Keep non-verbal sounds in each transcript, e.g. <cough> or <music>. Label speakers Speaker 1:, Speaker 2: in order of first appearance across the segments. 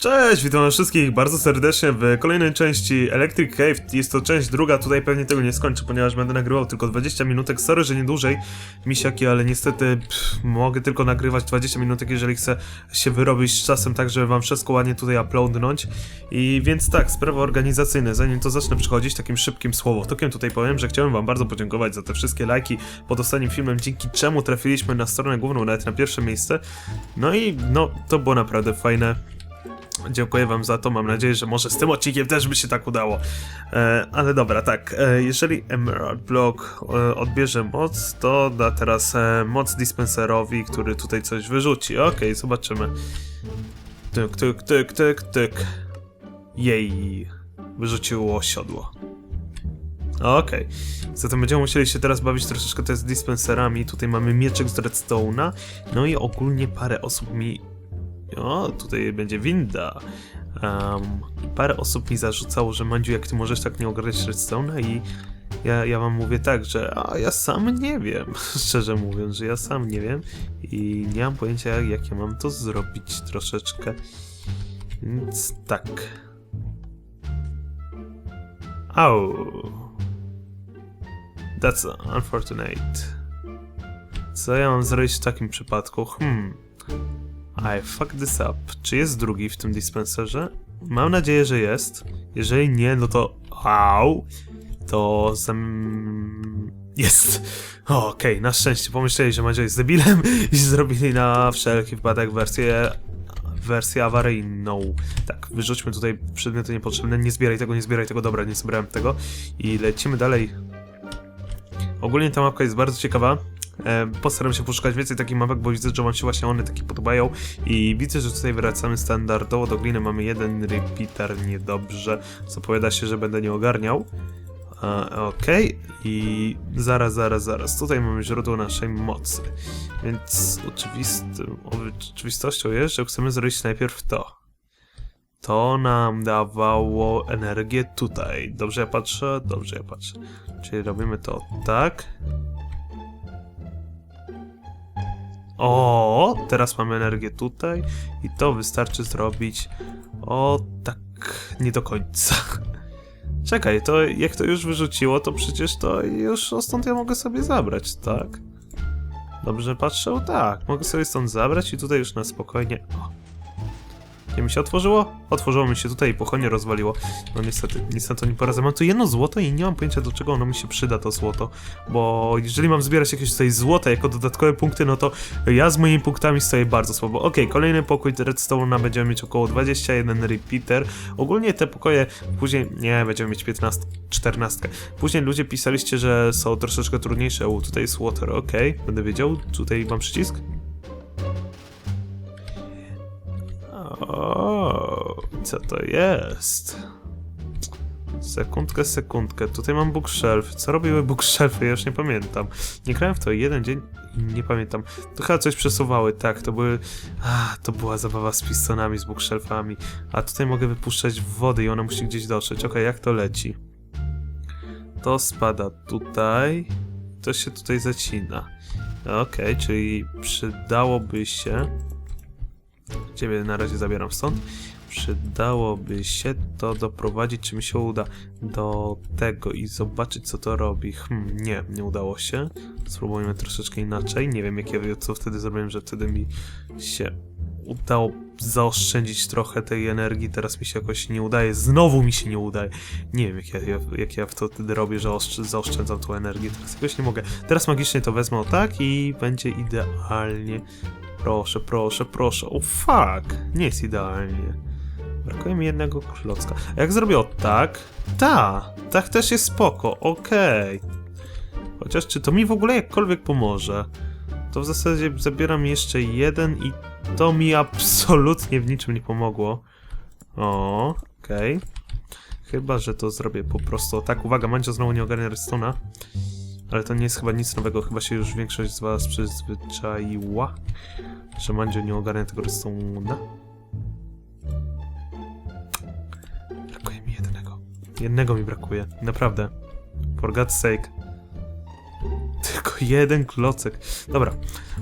Speaker 1: Cześć, witam wszystkich bardzo serdecznie w kolejnej części Electric Cave. Jest to część druga, tutaj pewnie tego nie skończę, ponieważ będę nagrywał tylko 20 minutek. Sorry, że nie dłużej, misiaki, ale niestety pff, mogę tylko nagrywać 20 minutek, jeżeli chcę się wyrobić z czasem, tak żeby wam wszystko ładnie tutaj uploadnąć. I więc tak, sprawy organizacyjne, zanim to zacznę przychodzić takim szybkim słowotokiem, tutaj powiem, że chciałem wam bardzo podziękować za te wszystkie lajki pod ostatnim filmem, dzięki czemu trafiliśmy na stronę główną, nawet na pierwsze miejsce. No i no, to było naprawdę fajne. Dziękuję wam za to, mam nadzieję, że może z tym odcinkiem też by się tak udało. E, ale dobra, tak, e, jeżeli Emerald Block e, odbierze moc, to da teraz e, moc dispenserowi, który tutaj coś wyrzuci. Okej, zobaczymy. Tyk, tyk, tyk, tyk, tyk. Jej, wyrzuciło siodło. Okej, zatem będziemy musieli się teraz bawić troszeczkę też z dispenserami. Tutaj mamy mieczek z redstone'a, no i ogólnie parę osób mi o, tutaj będzie winda. Um, parę osób mi zarzucało, że Mandziu, jak ty możesz tak nie ogarniać Redstone'a i ja, ja wam mówię tak, że a ja sam nie wiem, <laughs> szczerze mówiąc, że ja sam nie wiem i nie mam pojęcia jak ja mam to zrobić troszeczkę. Więc tak. Au. That's unfortunate. Co ja mam zrobić w takim przypadku? Hmm. I fuck this up. Czy jest drugi w tym dispenserze? Mam nadzieję, że jest. Jeżeli nie, no to. Au! To. Jest! Okej, na szczęście pomyśleli, że Madzio jest debilem i zrobili na wszelki wypadek wersję. wersję awaryjną. Tak, wyrzućmy tutaj przedmioty niepotrzebne. Nie zbieraj tego, nie zbieraj tego. Dobra, nie zbierałem tego. I lecimy dalej. Ogólnie ta mapka jest bardzo ciekawa. E, Postaram się poszukać więcej takich mapek, bo widzę, że wam się właśnie one takie podobają i widzę, że tutaj wracamy standardowo do gliny, mamy jeden repeater, niedobrze, zapowiada się, że będę nie ogarniał. E, Okej, i zaraz, zaraz, zaraz, tutaj mamy źródło naszej mocy, więc oczywistym, oczywistością jest, że chcemy zrobić najpierw to. To nam dawało energię tutaj. Dobrze ja patrzę? Dobrze ja patrzę. Czyli robimy to tak. O, teraz mamy energię tutaj i to wystarczy zrobić. O, tak, nie do końca. <laughs> Czekaj, to jak to już wyrzuciło, to przecież to już stąd ja mogę sobie zabrać, tak? Dobrze patrzę? Tak, mogę sobie stąd zabrać i tutaj już na spokojnie. O. Nie mi się otworzyło? Otworzyło mi się tutaj i pochodnie rozwaliło. No niestety, niestety nie poradzę. Mam tu jedno złoto i nie mam pojęcia do czego ono mi się przyda to złoto. Bo jeżeli mam zbierać jakieś tutaj złote jako dodatkowe punkty, no to ja z moimi punktami stoję bardzo słabo. Okej, kolejny pokój Redstone'a będziemy mieć około 21 repeater. Ogólnie te pokoje później, nie, będziemy mieć 15, 14. Później ludzie pisaliście, że są troszeczkę trudniejsze. U, tutaj jest water, okej, będę wiedział. Tutaj mam przycisk. Co to jest? Sekundkę, sekundkę. Tutaj mam bookshelf. Co robiły bookshelfy? Ja już nie pamiętam. Nie grałem w to jeden dzień nie pamiętam. To chyba coś przesuwały, tak. To były... Ah, to była zabawa z pistonami, z bookshelfami. A tutaj mogę wypuszczać wody i ona musi gdzieś dotrzeć. Okej, jak to leci? To spada tutaj. To się tutaj zacina. Okej, czyli przydałoby się... Ciebie na razie zabieram stąd. Przydałoby się to doprowadzić, czy mi się uda do tego i zobaczyć, co to robi. Hmm, nie, nie udało się. Spróbujmy troszeczkę inaczej. Nie wiem, jak ja co wtedy zrobiłem, że wtedy mi się udało zaoszczędzić trochę tej energii. Teraz mi się jakoś nie udaje. Znowu mi się nie udaje. Nie wiem, jak ja, ja, jak ja to wtedy robię, że zaoszczędzam tą energię. Teraz jakoś nie mogę. Teraz magicznie to wezmę o tak i będzie idealnie. Proszę, proszę, proszę. O fuck! Nie jest idealnie. Brakuje mi jednego klocka. A jak zrobię o tak? Ta! Tak też jest spoko, okej. Chociaż czy to mi w ogóle jakkolwiek pomoże? To w zasadzie zabieram jeszcze jeden i to mi absolutnie w niczym nie pomogło. O, okej. Chyba, że to zrobię po prostu tak. Uwaga, Mancio znowu nie ogarnia Redstone'a. Ale to nie jest chyba nic nowego, chyba się już większość z was przyzwyczaiła, że Mandzio nie ogarnia tego Redstone'a. Jednego. Mi brakuje, naprawdę. For God's sake. Tylko jeden klocek. Dobra,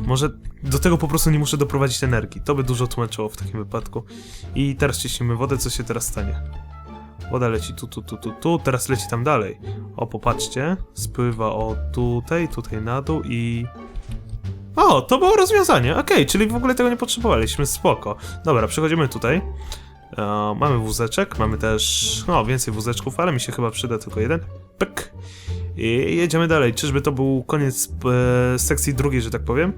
Speaker 1: może do tego po prostu nie muszę doprowadzić energii. To by dużo tłumaczyło w takim wypadku. I teraz ciśnimy wodę, co się teraz stanie? Woda leci tu, tu, tu, tu, tu, teraz leci tam dalej. O, popatrzcie, spływa o tutaj, tutaj na dół i... O, to było rozwiązanie, okej, czyli w ogóle tego nie potrzebowaliśmy, spoko. Dobra, przechodzimy tutaj. E, mamy wózeczek, mamy też, no, więcej wózeczków, ale mi się chyba przyda tylko jeden. Pyk. I jedziemy dalej. Czyżby to był koniec e, sekcji drugiej, że tak powiem?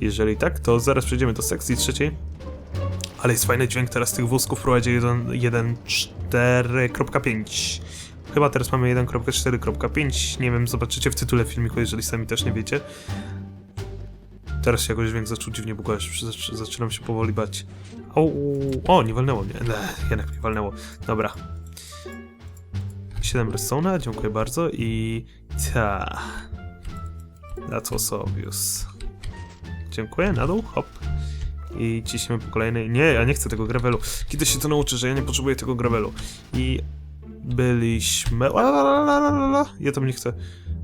Speaker 1: Jeżeli tak, to zaraz przejdziemy do sekcji trzeciej. Ale jest fajny dźwięk teraz tych wózków prowadzi 1.4.5. Chyba teraz mamy 1.4.5. Nie wiem, zobaczycie w tytule filmiku, jeżeli sami też nie wiecie. Teraz się jakoś dźwięk zaczął dziwnie bugować. Zac- Zaczynam się powoli bać. O, o, nie walnęło mnie. Le, jednak nie walnęło. Dobra. 7 redstone'a, dziękuję bardzo i... Ta... That was obvious. Dziękuję, na dół, hop. I ciśniemy po kolejnej. Nie, ja nie chcę tego gravelu. Kiedy się to nauczy, że ja nie potrzebuję tego gravelu. I byliśmy. Ja tam nie chcę.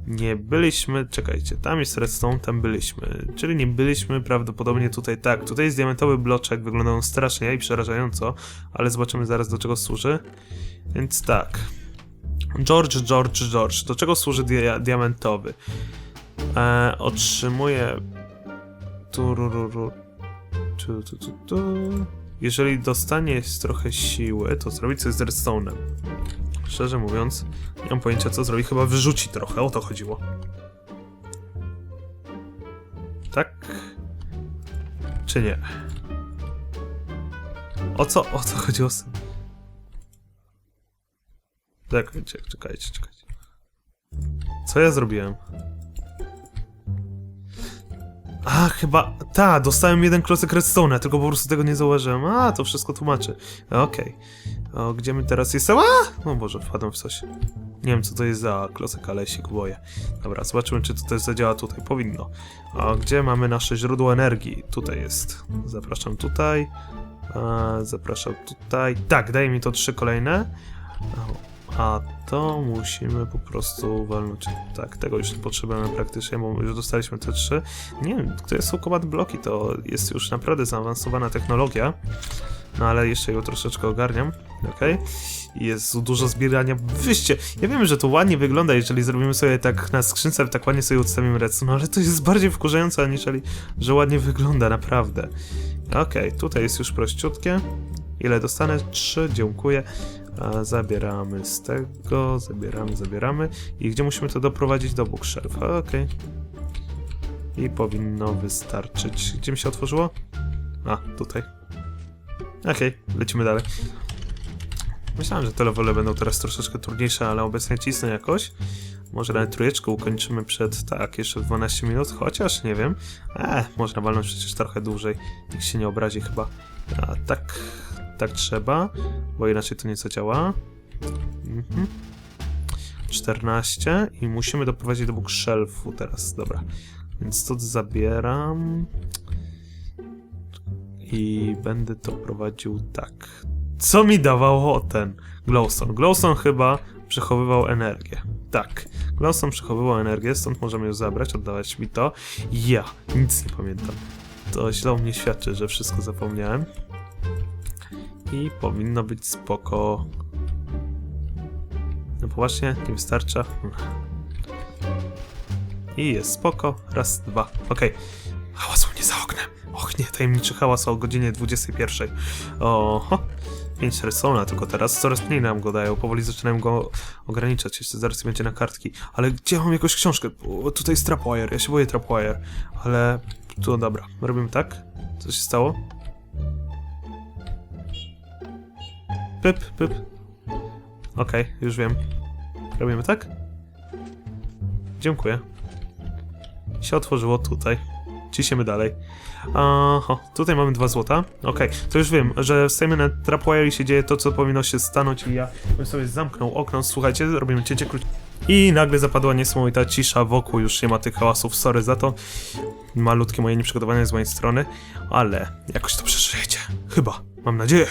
Speaker 1: Nie byliśmy. Czekajcie, tam jest redstone, tam byliśmy. Czyli nie byliśmy prawdopodobnie tutaj. Tak, tutaj jest diamentowy bloczek, wygląda on strasznie i przerażająco, ale zobaczymy zaraz do czego służy. Więc tak. George, George, George. Do czego służy dia diamentowy? E, otrzymuje. Turururu. Tu, tu, tu, tu. Jeżeli dostanie trochę siły, to zrobi coś z redstone'em. Szczerze mówiąc, nie mam pojęcia co zrobi, chyba wyrzuci trochę, o to chodziło. Tak? Czy nie? O co, o co chodziło z tym? Czekajcie, czekajcie, czekajcie. Co ja zrobiłem? A, chyba. Ta, dostałem jeden klocek redstone'a, tylko po prostu tego nie zauważyłem. A, to wszystko tłumaczy. Okej. O, Gdzie my teraz jesteśmy? A! O Boże, wpadłem w coś. Nie wiem, co to jest za klocek, ale się boję. Dobra, zobaczymy, czy to też zadziała tutaj. Powinno. A gdzie mamy nasze źródło energii? Tutaj jest. Zapraszam tutaj. A, zapraszam tutaj. Tak, daje mi to trzy kolejne. A to musimy po prostu walnąć. Tak, tego już nie potrzebujemy praktycznie, bo już dostaliśmy te trzy. Nie wiem, które są command bloki, to jest już naprawdę zaawansowana technologia. No ale jeszcze ją troszeczkę ogarniam, okej? Jest dużo zbierania. Wyście, ja wiem, że to ładnie wygląda, jeżeli zrobimy sobie tak na skrzynce, tak ładnie sobie ustawimy redstone, ale to jest bardziej wkurzające, aniżeli, że ładnie wygląda, naprawdę. Okej, tutaj jest już prościutkie. Ile dostanę? Trzy, dziękuję. Zabieramy z tego, zabieramy, zabieramy. I gdzie musimy to doprowadzić do bookshelf? Okej. I powinno wystarczyć. Gdzie mi się otworzyło? A, tutaj. Okej, lecimy dalej. Myślałem, że te levele będą teraz troszeczkę trudniejsze, ale obecnie cisnę jakoś. Może nawet trójeczkę ukończymy przed, tak, jeszcze 12 minut, chociaż nie wiem. E, można walnąć przecież trochę dłużej. Nikt się nie obrazi chyba. A tak, tak trzeba, bo inaczej to nie zadziała. Mhm. 14 i musimy doprowadzić do bookshelfu teraz, dobra. Więc to zabieram i będę to prowadził tak. Co mi dawało ten glowstone? Glowstone chyba przechowywał energię. Tak, glowstone przechowywał energię, stąd możemy ją zabrać, oddawać mi to. Ja nic nie pamiętam. To źle o mnie świadczy, że wszystko zapomniałem. I powinno być spoko. No poważnie, nie wystarcza. I jest spoko. Raz, dwa. Okej. Hałas u mnie za oknem. Och nie, tajemniczy hałas o godzinie 21. Oho. 5 redstone'a tylko teraz. Coraz mniej nam go dają. Powoli zaczynają go ograniczać. Jeszcze zaraz będzie na kartki. Ale gdzie mam jakąś książkę? O, tutaj jest Trapwire. Ja się boję Trapwire. Ale... Tu, dobra. Robimy tak. Co się stało? Pyp, pyp. Okej, już wiem. Robimy tak? Dziękuję. Się otworzyło tutaj. Ciśniemy dalej. Aha, tutaj mamy dwa złota. Okej, to już wiem, że stajemy na Trapwire się dzieje to, co powinno się stanąć i ja bym sobie zamknął okno. Słuchajcie, robimy cięcie krótkie. I nagle zapadła niesamowita cisza wokół, już nie ma tych hałasów, sorry za to. Malutkie moje nieprzygotowanie z mojej strony, ale jakoś to przeżyjecie. Chyba, mam nadzieję.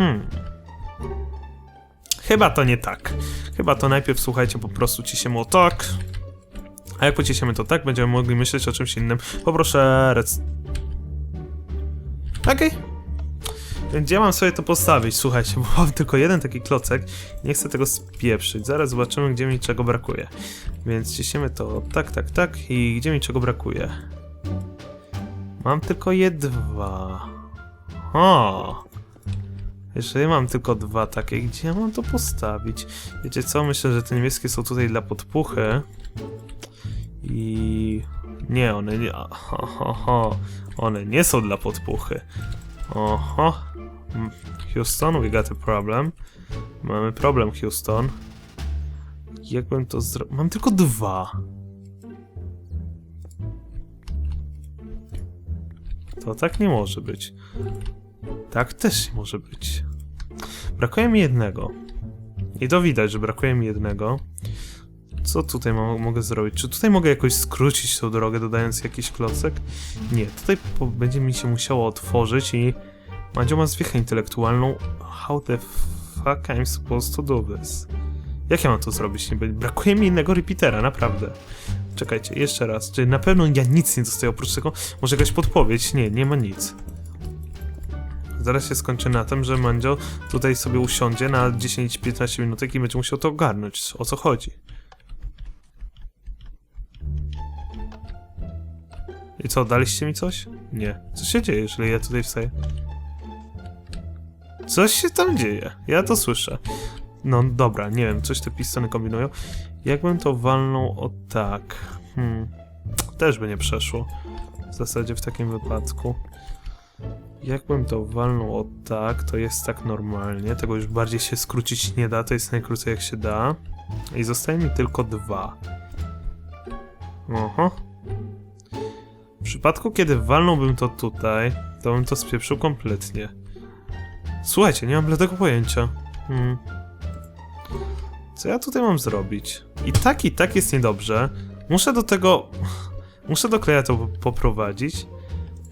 Speaker 1: Hmm. chyba to nie tak. Chyba to najpierw, słuchajcie, po prostu ciśniemy o tak. A jak pociśniemy to tak, będziemy mogli myśleć o czymś innym. Poproszę rec... Okej. Gdzie mam sobie to postawić? Słuchajcie, bo mam tylko jeden taki klocek. Nie chcę tego spieprzyć. Zaraz zobaczymy, gdzie mi czego brakuje. Więc ciśniemy to tak, tak, tak. I gdzie mi czego brakuje? Mam tylko je dwa. O! Jeżeli mam tylko dwa takie, gdzie ja mam to postawić? Wiecie co? Myślę, że te niebieskie są tutaj dla podpuchy. I... Nie, one nie... Ho, ho, ho. One nie są dla podpuchy. Oho. Houston, we got a problem. Mamy problem, Houston. Jakbym to zrobił... Mam tylko dwa. To tak nie może być. Tak też może być. Brakuje mi jednego. I to widać, że brakuje mi jednego. Co tutaj mo mogę zrobić? Czy tutaj mogę jakoś skrócić tą drogę, dodając jakiś klocek? Nie, tutaj będzie mi się musiało otworzyć i Mandzio ma zwiechę intelektualną. How the fuck I'm supposed to do this? Jak ja mam to zrobić? Niby brakuje mi innego repeatera, naprawdę. Czekajcie, jeszcze raz. Czy na pewno ja nic nie dostaję oprócz tego? Może jakaś podpowiedź? Nie, nie ma nic. Zaraz się skończy na tym, że Mandzio tutaj sobie usiądzie na 10-15 minutek i będzie musiał to ogarnąć. O co chodzi? I co, daliście mi coś? Nie. Co się dzieje, jeżeli ja tutaj wstaję? Coś się tam dzieje. Ja to słyszę. No dobra, nie wiem, coś te pistony kombinują. Jakbym to walnął o tak. Hmm. Też by nie przeszło. W zasadzie w takim wypadku. Jakbym to walnął o tak, to jest tak normalnie. Tego już bardziej się skrócić nie da, to jest najkrócej jak się da. I zostaje mi tylko dwa. Oho. W przypadku, kiedy walnąłbym to tutaj, to bym to spieprzył kompletnie. Słuchajcie, nie mam bladego pojęcia. Hmm. Co ja tutaj mam zrobić? I tak, i tak jest niedobrze. Muszę do tego... <laughs> Muszę do kleja to poprowadzić.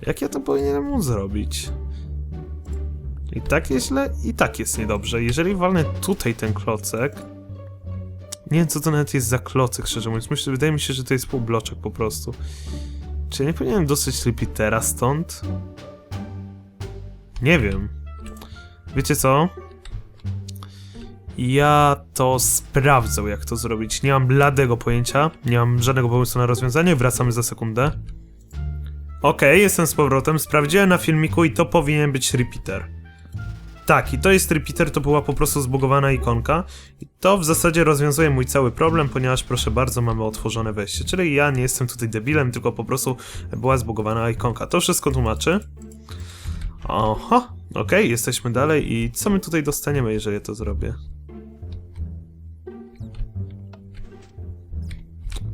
Speaker 1: Jak ja to powinienem móc zrobić? I tak jest źle, i tak jest niedobrze. Jeżeli walnę tutaj ten klocek... Nie wiem, co to nawet jest za klocek, szczerze mówiąc. Myślę, wydaje mi się, że to jest półbloczek po prostu. Czy ja nie powinienem dostać repeatera stąd? Nie wiem. Wiecie co? Ja to sprawdzę, jak to zrobić. Nie mam bladego pojęcia, nie mam żadnego pomysłu na rozwiązanie. Wracamy za sekundę. Okej, jestem z powrotem. Sprawdziłem na filmiku i to powinien być repeater. Tak, i to jest repeater, to była po prostu zbugowana ikonka. I to w zasadzie rozwiązuje mój cały problem, ponieważ proszę bardzo, mamy otworzone wejście. Czyli ja nie jestem tutaj debilem, tylko po prostu była zbugowana ikonka. To wszystko tłumaczy. Oho, okej, jesteśmy dalej i co my tutaj dostaniemy, jeżeli to zrobię?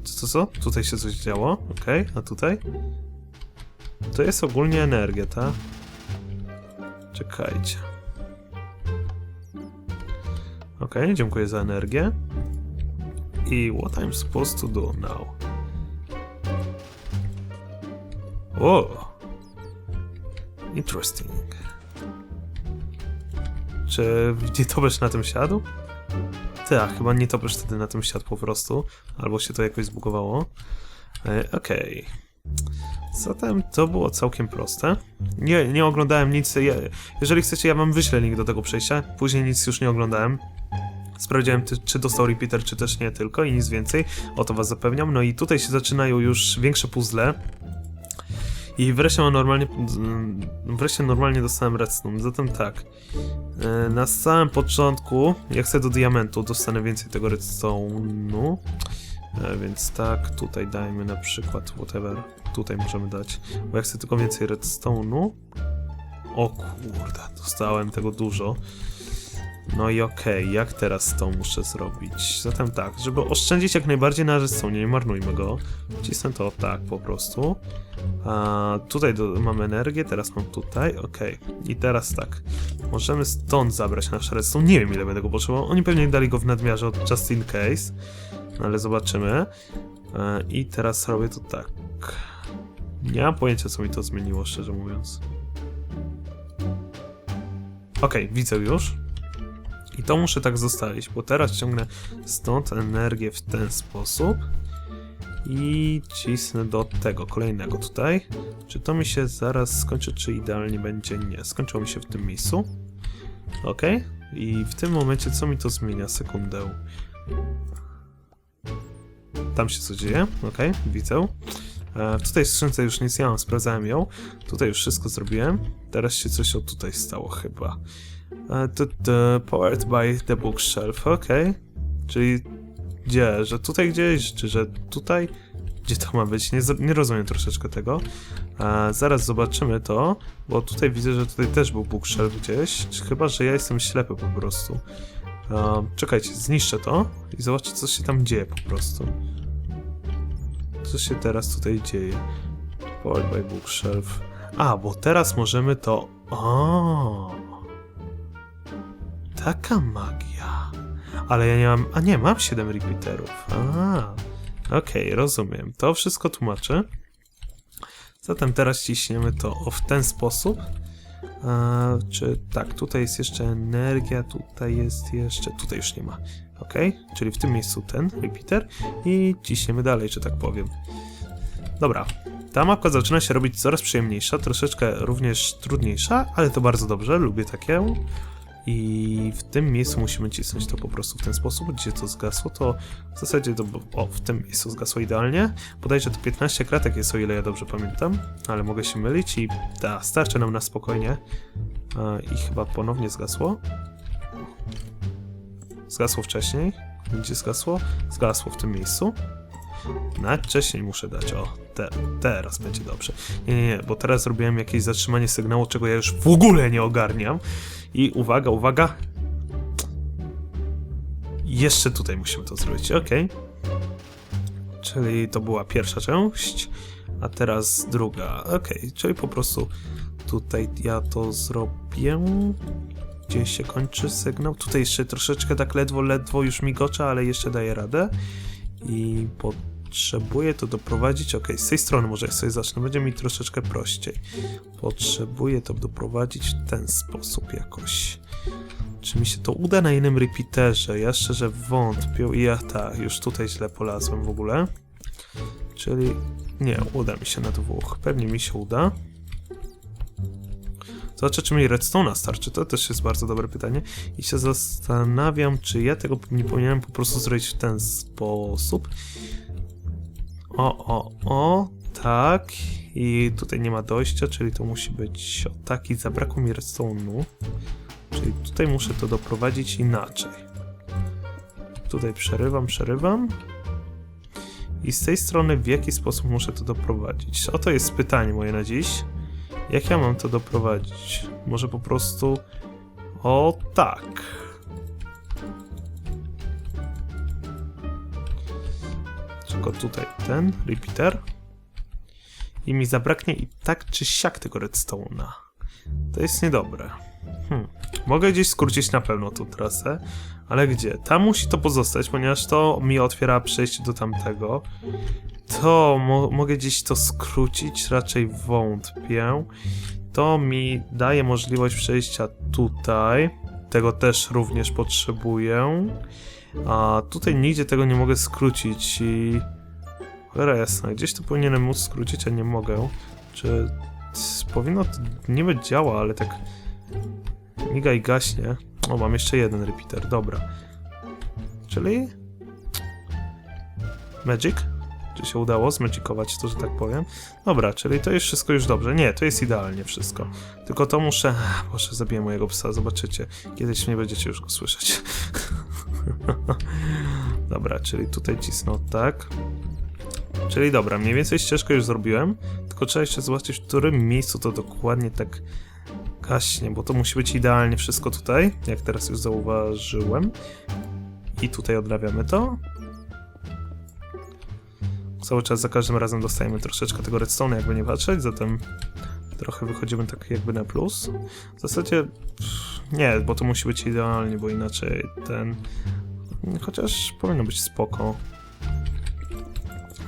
Speaker 1: Co, co, co? Tutaj się coś działo, okej, a tutaj? To jest ogólnie energia, tak? Czekajcie. Okej, dziękuję za energię. I what I'm supposed to do now? O! Interesting. Czy <laughs> nietoperz na tym siadł? Tak, chyba nietoperz wtedy na tym siadł po prostu. Albo się to jakoś zbugowało. E, Okej. Zatem to było całkiem proste. Nie, nie oglądałem nic. Ja, jeżeli chcecie, ja wam wyślę link do tego przejścia. Później nic już nie oglądałem. Sprawdziłem, czy dostał repeater, czy też nie tylko i nic więcej. O to was zapewniam. No i tutaj się zaczynają już większe puzzle. I wreszcie normalnie. mm, Wreszcie normalnie dostałem redstone. Zatem tak. e, Na samym początku, jak chcę do diamentu, dostanę więcej tego redstone'u. E, Więc tak, tutaj dajmy na przykład whatever. Tutaj możemy dać. Bo ja chcę tylko więcej redstone'u. O kurde, dostałem tego dużo. No i okej, jak teraz to muszę zrobić? Zatem tak, żeby oszczędzić jak najbardziej na redstone, nie marnujmy go. Cisnę to tak po prostu. A tutaj do, mam energię, teraz mam tutaj, okej. I teraz tak, możemy stąd zabrać nasz redstone. Nie wiem ile będę go potrzebował. Oni pewnie dali go w nadmiarze od just in case. No ale zobaczymy. E, I teraz robię to tak. Nie mam pojęcia co mi to zmieniło, szczerze mówiąc. Okej, widzę już. I to muszę tak zostawić, bo teraz ciągnę stąd energię w ten sposób i cisnę do tego kolejnego tutaj. Czy to mi się zaraz skończy, czy idealnie będzie? Nie, skończyło mi się w tym miejscu. Ok. I w tym momencie co mi to zmienia? Sekundę. Tam się co dzieje. Ok, widzę. E, tutaj w już nic nie mam, sprawdzałem ją. Tutaj już wszystko zrobiłem. Teraz się coś o tutaj stało chyba. E, to, to, powered by the bookshelf, ok. Czyli gdzie? Że tutaj gdzieś, czy że tutaj? Gdzie to ma być? Nie, nie rozumiem troszeczkę tego. E, zaraz zobaczymy to, bo tutaj widzę, że tutaj też był bookshelf gdzieś. Chyba, że ja jestem ślepy po prostu. E, czekajcie, zniszczę to i zobaczcie, co się tam dzieje po prostu. Co się teraz tutaj dzieje? Powered by bookshelf. A, bo teraz możemy to... O, Taka magia. Ale ja nie mam. A nie, mam 7 repeaterów. A, okej, rozumiem. To wszystko tłumaczy. Zatem teraz ciśniemy to w ten sposób. Czy tak, tutaj jest jeszcze energia, tutaj jest jeszcze. Tutaj już nie ma. Ok, czyli w tym miejscu ten repeater i ciśniemy dalej, że tak powiem. Dobra, ta mapka zaczyna się robić coraz przyjemniejsza, troszeczkę również trudniejsza, ale to bardzo dobrze, lubię takie. I w tym miejscu musimy cisnąć to po prostu w ten sposób, gdzie to zgasło, to w zasadzie to, o, w tym miejscu zgasło idealnie. Bodajże to 15 kratek jest, o ile ja dobrze pamiętam, ale mogę się mylić i da, starczy nam na spokojnie. E, I chyba ponownie zgasło. Zgasło wcześniej. Gdzie zgasło? Zgasło w tym miejscu. Nawet wcześniej muszę dać, o, te, teraz będzie dobrze. Nie, nie, nie, bo teraz zrobiłem jakieś zatrzymanie sygnału, czego ja już w ogóle nie ogarniam. I uwaga, uwaga. Jeszcze tutaj musimy to zrobić, ok. Czyli to była pierwsza część, a teraz druga, ok. Czyli po prostu tutaj ja to zrobię. Gdzie się kończy sygnał? Tutaj jeszcze troszeczkę tak ledwo, ledwo już migocze, ale jeszcze daję radę. I potrzebuję to doprowadzić. Ok, z tej strony może sobie zacznę, będzie mi troszeczkę prościej. Potrzebuję to doprowadzić w ten sposób jakoś. Czy mi się to uda na innym repeaterze? Ja szczerze wątpię. I ja tak, już tutaj źle polazłem w ogóle. Czyli nie, uda mi się na dwóch. Pewnie mi się uda. Zobaczę, czy mi redstone'a starczy. To też jest bardzo dobre pytanie. I się zastanawiam, czy ja tego nie powinienem po prostu zrobić w ten sposób. O, o, o, tak. I tutaj nie ma dojścia, czyli to musi być o taki. Zabrakło mi redstone'u. Czyli tutaj muszę to doprowadzić inaczej. Tutaj przerywam, przerywam. I z tej strony w jaki sposób muszę to doprowadzić? Oto jest pytanie moje na dziś. Jak ja mam to doprowadzić? Może po prostu... O tak. Tutaj ten repeater. I mi zabraknie i tak czy siak tego redstone'a. To jest niedobre. Hmm. Mogę gdzieś skrócić na pewno tą trasę, ale gdzie? Tam musi to pozostać, ponieważ to mi otwiera przejście do tamtego. To mo mogę gdzieś to skrócić, raczej wątpię. To mi daje możliwość przejścia tutaj. Tego też również potrzebuję. A tutaj nigdzie tego nie mogę skrócić i... Cholera jasna, gdzieś to powinienem móc skrócić, a nie mogę. Czy... Powinno to niby działa, ale tak... Miga i gaśnie. O, mam jeszcze jeden repeater, dobra. Czyli... Magic? Czy się udało zmagikować to, że tak powiem? Dobra, czyli to jest wszystko już dobrze. Nie, to jest idealnie wszystko. Tylko to muszę... Boże, zabiję mojego psa, zobaczycie. Kiedyś nie będziecie już go słyszeć. <laughs> <laughs> dobra, czyli tutaj cisnę tak. Czyli dobra, mniej więcej ścieżkę już zrobiłem. Tylko trzeba jeszcze zobaczyć, w którym miejscu to dokładnie tak gaśnie, bo to musi być idealnie wszystko tutaj, jak teraz już zauważyłem. I tutaj odrabiamy to. Cały czas za każdym razem dostajemy troszeczkę tego redstone, jakby nie patrzeć, zatem trochę wychodzimy tak jakby na plus. W zasadzie nie, bo to musi być idealnie, bo inaczej ten... Chociaż powinno być spoko.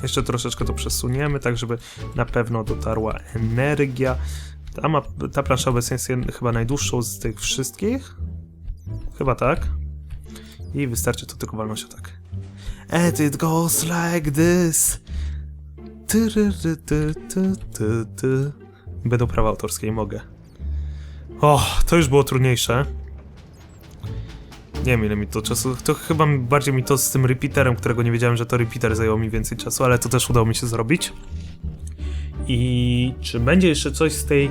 Speaker 1: Jeszcze troszeczkę to przesuniemy, tak żeby na pewno dotarła energia. Ta, ma, ta plansza obecnie jest chyba najdłuższą z tych wszystkich. Chyba tak. I wystarczy to tylko walnąć o tak. And it goes like this. Ty, ry, ty, ty, ty, ty. Będą prawa autorskie i mogę. O, to już było trudniejsze. Nie wiem ile mi to czasu. To chyba bardziej mi to z tym repeaterem, którego nie wiedziałem, że to repeater zajęło mi więcej czasu, ale to też udało mi się zrobić. I czy będzie jeszcze coś z tej.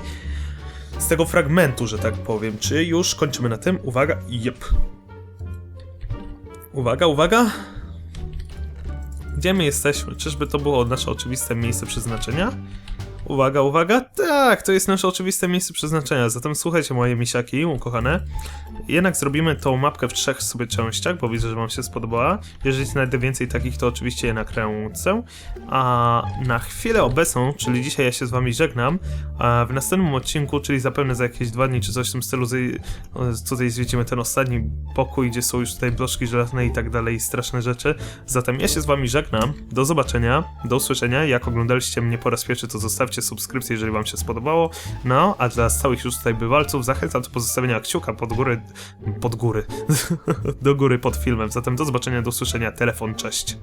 Speaker 1: z tego fragmentu, że tak powiem? Czy już kończymy na tym? Uwaga, jep. Uwaga, uwaga. Gdzie my jesteśmy? Czyżby to było nasze oczywiste miejsce przeznaczenia? Uwaga, uwaga. Tak, to jest nasze oczywiste miejsce przeznaczenia. Zatem słuchajcie, moje misiaki, ukochane. Jednak zrobimy tą mapkę w trzech sobie częściach, bo widzę, że wam się spodobała. Jeżeli znajdę więcej takich, to oczywiście je nakręcę. A na chwilę obecną, czyli dzisiaj ja się z wami żegnam, a w następnym odcinku, czyli zapewne za jakieś dwa dni czy coś w tym stylu, tutaj zwiedzimy ten ostatni pokój, gdzie są już tutaj bloczki żelazne i tak dalej, straszne rzeczy. Zatem ja się z wami żegnam. Do zobaczenia, do usłyszenia. Jak oglądaliście mnie po raz pierwszy, to zostawcie subskrypcję, jeżeli wam się spodobało. No, a dla stałych już tutaj bywalców zachęcam do pozostawienia kciuka pod góry, pod góry, <laughs> do góry pod filmem. Zatem do zobaczenia, do usłyszenia. Telefon, cześć.